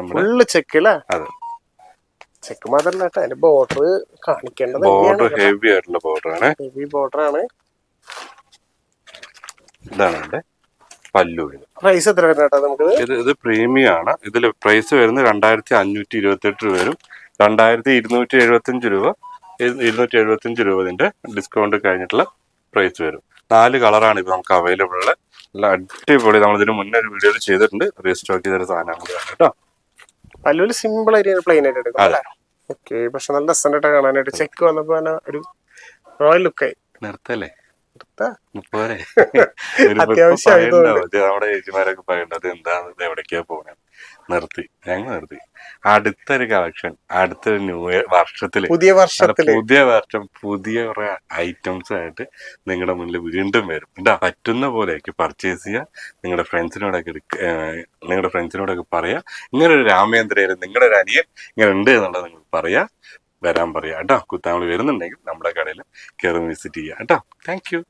ഫുള്ള് ചെക്ക് അല്ലേ? അതെ. ചെക്ക് മാത്രല്ല കേട്ടോ. അതിന്റെ ബോർഡർ കാണിക്കേണ്ടത് ബോർഡർ ഹെവി ആയിട്ടുള്ള ബോർഡർ ആണ്. ഹെവി ബോർഡർ ആണ്. ഇതാണ് എന്റെ പല്ലു പ്രൈസ് എത്ര വരുന്ന നമുക്ക്? ഇത് ഇത് പ്രീമിയം ആണ്. ഇതിൽ പ്രൈസ് വരുന്നത് രണ്ടായിരത്തി അഞ്ഞൂറ്റി ഇരുപത്തി എട്ട് രൂപ വരും. രണ്ടായിരത്തി ഇരുന്നൂറ്റി എഴുപത്തി അഞ്ച് രൂപ. ഇരു- ഇരുന്നൂറ്റി എഴുപത്തി അഞ്ച് രൂപ ഇതിന്റെ ഡിസ്കൗണ്ട് കഴിഞ്ഞിട്ടുള്ള പ്രൈസ് വരും. നാല് കളറാണ് ഇപ്പൊ നമുക്ക് അവൈലബിൾ ഉള്ളത്. നല്ല അടിപൊളി നമ്മൾ ഇതിന് മുന്നേ ഒരു വീഡിയോ ചെയ്തിട്ടുണ്ട്. റീസ്റ്റോക്ക് ചെയ്തൊരു സാധനം കൂടിയാണ് കേട്ടോ. പല്ലുവിൽ സിമ്പിൾ ആയിട്ട് പ്ലെയിൻ ആയിട്ട് എടുക്കാം ഓക്കെ പക്ഷെ നല്ല രസമായിട്ട് കാണാനായിട്ട്. ചെക്ക് വന്നപ്പോ തന്നെ ഒരു റോയൽ ലുക്കായി നിർത്തല്ലേ? അത്യാവശ്യം. നമ്മുടെ ചേച്ചിമാരൊക്കെ പറയേണ്ടത് എന്താണ് ഇത് എവിടേക്കാ പോകണേ നിർത്തി. ഞങ്ങൾ നിർത്തി. അടുത്തൊരു കളക്ഷൻ അടുത്തൊരു ന്യൂ ഇയർ വർഷത്തിൽ. പുതിയ വർഷത്തിൽ വർഷത്തിൽ. പുതിയ വർഷം പുതിയ കുറെ ഐറ്റംസ് ആയിട്ട് നിങ്ങളുടെ മുന്നിൽ വീണ്ടും വരും. എന്താ പറ്റുന്ന പോലെയൊക്കെ പർച്ചേസ് ചെയ്യുക. നിങ്ങളുടെ ഫ്രണ്ട്സിനോടൊക്കെ നിങ്ങളുടെ ഫ്രണ്ട്സിനോടൊക്കെ പറയാ. ഇങ്ങനെ ഒരു രാമേന്ദ്രയിൽ നിങ്ങളുടെ ഒരു അനിയൻ ഇങ്ങനെ ഉണ്ട് എന്നുള്ളത് നിങ്ങൾ പറയാ. വരാൻ പറയാ. കേട്ടോ. കുത്താമളി വരുന്നുണ്ടെങ്കിൽ നമ്മുടെ കടയിൽ കയറി വിസിറ്റ് ചെയ്യാം. കേട്ടോ. Thank you